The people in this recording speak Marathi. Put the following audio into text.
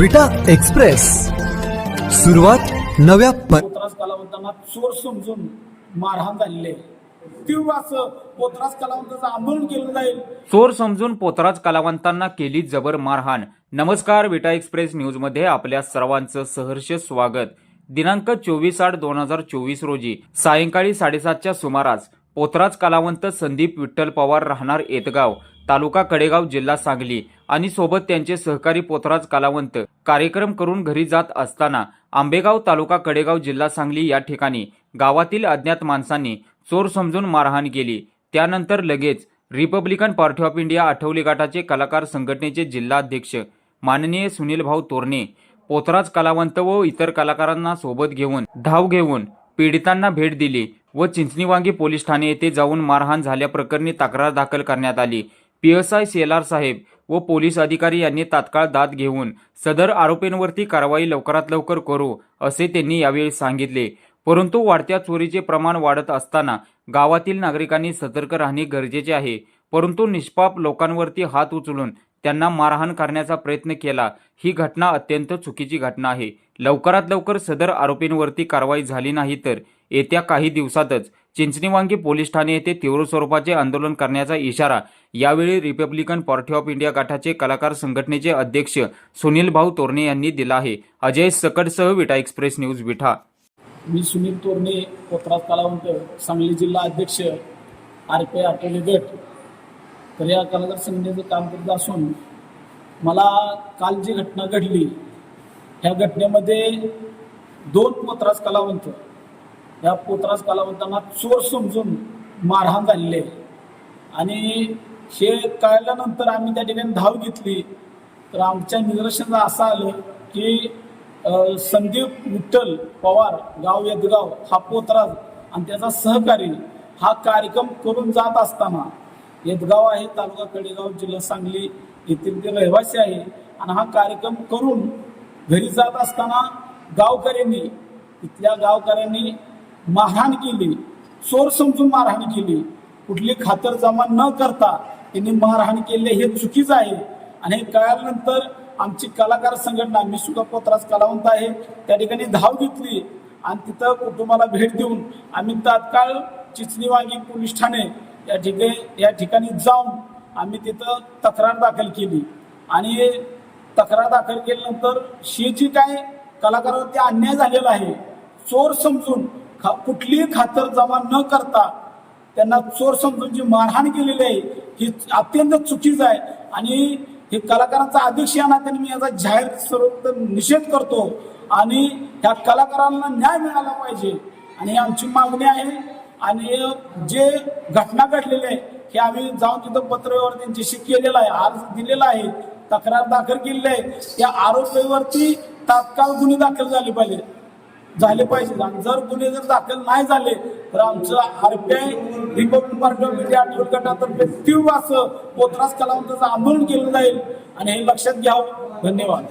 विटा एक्सप्रेस. सुरुवात नव्या प- पोतराज कलावंतांना चोर समजून मारहाण झालेली तीव्र असं पोतराज कलावंताचं आंदोलन केलं जाईल. चोर समजून पोतराज कलावंतांना केली जबर मारहाण. नमस्कार विटा एक्सप्रेस न्यूजमध्ये आपल्या सर्वांचं सहर्ष स्वागत. दिनांक चोवीस आठ दोन हजार चोवीस रोजी सायंकाळी साडेसातच्या सुमारास पोतराज कलावंत संदीप विठ्ठल पवार राहणार येतगाव तालुका कडेगाव जिल्हा सांगली. आणि सोबत त्यांचे सहकारी पोतराज कलावंत. कार्यक्रम करून घरी जात असताना आंबेगाव तालुका कडेगाव जिल्हा सांगली या ठिकाणी गावातील अज्ञात माणसांनी चोर समजून मारहाण केली. त्यानंतर लगेच Republican party of India Athawale गटाचे कलाकार संघटनेचे जिल्हाध्यक्ष माननीय सुनील भाऊ तोरणे पोतराज कलावंत व इतर कलाकारांना सोबत घेऊन धाव घेऊन पीडितांना भेट दिली. व चिंचणीवांगी पोलीस ठाणे येथे जाऊन मारहाण झाल्याप्रकरणी तक्रार दाखल करण्यात आली. पीएसआय सेलार साहेब व पोलीस अधिकारी यांनी तात्काळ दाद घेऊन सदर आरोपींवरती कारवाई लवकरात लवकर करू असे त्यांनी यावेळी सांगितले. परंतु वाढत्या चोरीचे प्रमाण वाढत असताना गावातील नागरिकांनी सतर्क राहणे गरजेचे आहे. परंतु निष्पाप लोकांवरती हात उचलून त्यांना मारहाण करण्याचा प्रयत्न केला ही घटना अत्यंत चुकीची घटना आहे. लवकरात लवकर सदर आरोपींवरती कारवाई झाली नाही तर येत्या काही दिवसातच चिंचणीवांगी पोलीस ठाणे येथे तीव्र स्वरूपाचे आंदोलन करण्याचा इशारा यावेळी रिपब्लिकन पार्टी ऑफ इंडिया गटाचे कलाकार संघटनेचे अध्यक्ष सुनील भाऊ तोरणे यांनी दिला आहे. अजय सकटसह विटा एक्सप्रेस न्यूज विठा मी सुनील तोरणे पोतराज कलावंत सांगली जिल्हा अध्यक्ष आर पी आठवले गट. तर या कलाकार संघटनेचं काम करत असून मला काल जी घटना घडली ह्या घटनेमध्ये दोन पोत्रास कलावंत या पोतराज कलावंतांना चोर समजून मारहाण झालेली आहे. आणि हे कळल्यानंतर आम्ही त्या ठिकाणी धाव घेतली. तर आमच्या निदर्शनात असं आलं की संदीप विठ्ठल पवार गाव यदगाव हा पोतराज आणि त्याचा सहकारी हा कार्यक्रम करून जात असताना यदगाव आहे तालुका कडेगाव जिल्हा सांगली येथील ते रहिवासी आहे आणि हा कार्यक्रम करून घरी जात असताना गावकऱ्यांनी इथल्या गावकऱ्यांनी मारहाण केली. चोर समजून मारहाण केली. कुठली खातर जमा न करता त्यांनी मारहाण केले हे चुकीचं आहे. आणि हे कळल्यानंतर आमची कलाकार संघटना मी सुद्धा पोत्रास कलावंत आहे त्या ठिकाणी धाव घेतली. आणि तिथं कुटुंबाला भेट देऊन आम्ही तात्काळ चिचणीवांगी पोलीस ठाणे या ठिकाणी या ठिकाणी जाऊन आम्ही तिथं तक्रार दाखल केली. आणि तक्रार दाखल केल्यानंतर शेची जी काय कलाकारावरती अन्याय झालेला आहे चोर समजून खा कुठलीही खातर जमा न करता त्यांना चोर समजून जी मारहाण केलेली आहे ही अत्यंत चुकीचं आहे. आणि हे कलाकारांचा अध्यक्ष या नात्याने मी याचा जाहीर स्वरूप निषेध करतो. आणि त्या कलाकारांना न्याय मिळाला पाहिजे. आणि आमची मागणी आहे. आणि जे घटना घडलेली आहे हे आम्ही जाऊन तिथं पत्रव्यवहार त्यांच्याशी केलेला आहे अर्ज दिलेला आहे तक्रार दाखल केलेली आहे. त्या आरोपीवरती तात्काळ गुन्हे दाखल झाले पाहिजे झाले पाहिजे. आणि जर गुन्हे जर दाखल नाही झाले तर आमचं RPI republic party of India आठवण गटातर्फे तीव्र असं पोतराज कलावंताचं आंदोलन केलं जाईल. आणि हे लक्षात घ्यावं. धन्यवाद.